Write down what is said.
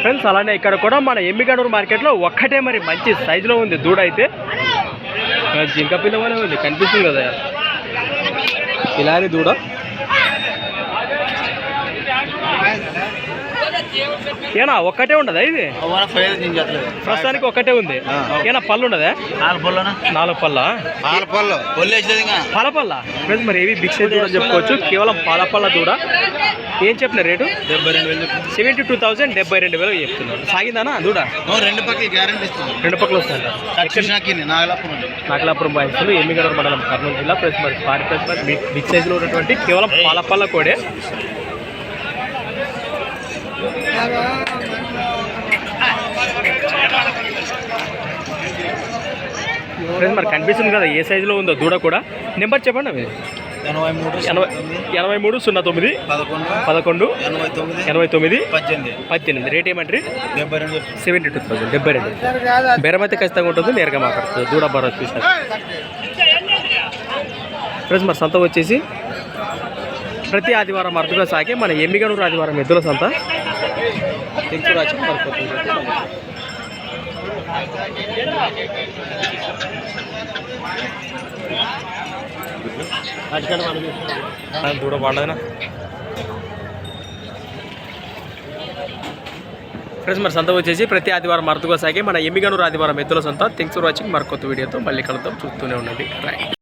Friends అలానే ఇక్కడ కూడా మన ఎమ్మిగడూరు మార్కెట్లో ఒక్కటే మరి మంచి సైజులో ఉంది దూడ అయితే. జింక పిల్లవనే ఉంది కనిపిస్తుంది కదా. ఇలానే దూడ. ఏనా ఒక్కటే ఉండదా ఇది? ప్రస్తుతానికి ఒక్కటే ఉంది. ఏనా పళ్ళు ఉండదా? నాలుగు పళ్ళ? పాల పళ్ళు. పళ్ళు వేసేది ఇంకా. పాల పళ్ళ ఫ్రెండ్స్ మరి ఏవి బిగ్ సైజ్ దూడ చెప్పుకోవచ్చు. కేవలం పాల పళ్ళ దూడ ఏం చెప్పిన రేటు? డెబ్బై రెండు వేలు సెవెంటీ టూ థౌసండ్ డెబ్బై రెండు వేలు చెప్తున్నారు సాగిందానా దూడ? రెండు పక్కల గ్యారంటీ ఇస్తుంది రెండు పక్కల కృష్ణకి నాగలాపురం నాగలాపురం బాయ్స్లు ఎమ్మిగడూరు మండలం కర్నూలు జిల్లా ప్లస్ మరి పారి ప్లస్ మరి బిగ్ బిగ్ సైజులో ఉన్నటువంటి కేవలం పాలపల్ల కోడే. ఫ్రెండ్స్ మరి కనిపిస్తుంది కదా ఏ సైజులో ఉందో దూడ కూడా. నెంబర్ చెప్పండి అవి ఎనభై మూడు ఎనభై ఎనభై మూడు సున్నా తొమ్మిది. పదకొండు ఎనభై తొమ్మిది ఎనభై తొమ్మిది పద్దెనిమిది. రేట్ ఏమంటారు సెవెంటీ టూ థౌసండ్ డెబ్బై రెండు. బేరం అయితే ఖచ్చితంగా ఉంటుంది నేరుగా మాట్లాడుతుంది. దూడ భరోసా చూసారు ఫ్రెండ్స్ మరి సంత వచ్చేసి ప్రతి ఆదివారం అరుదుగా సాగే మన ఎమ్మిగనూరు ఆదివారం ఎద్దుల సంత. తెంకురాచి మరిపోతుంది దూడ బాగుండదునా ఫ్రెండ్స్ మరి సంత వచ్చేసి ప్రతి ఆదివారం అరుదుగా సాగే మన ఎమ్మిగనూరు ఆదివారం ఎద్దుల సంత థింక్స్ ఫర్ వాచింగ్ మరి కొత్త వీడియోతో మళ్ళీ కలుద్దాం చూస్తూనే ఉండండి రైట్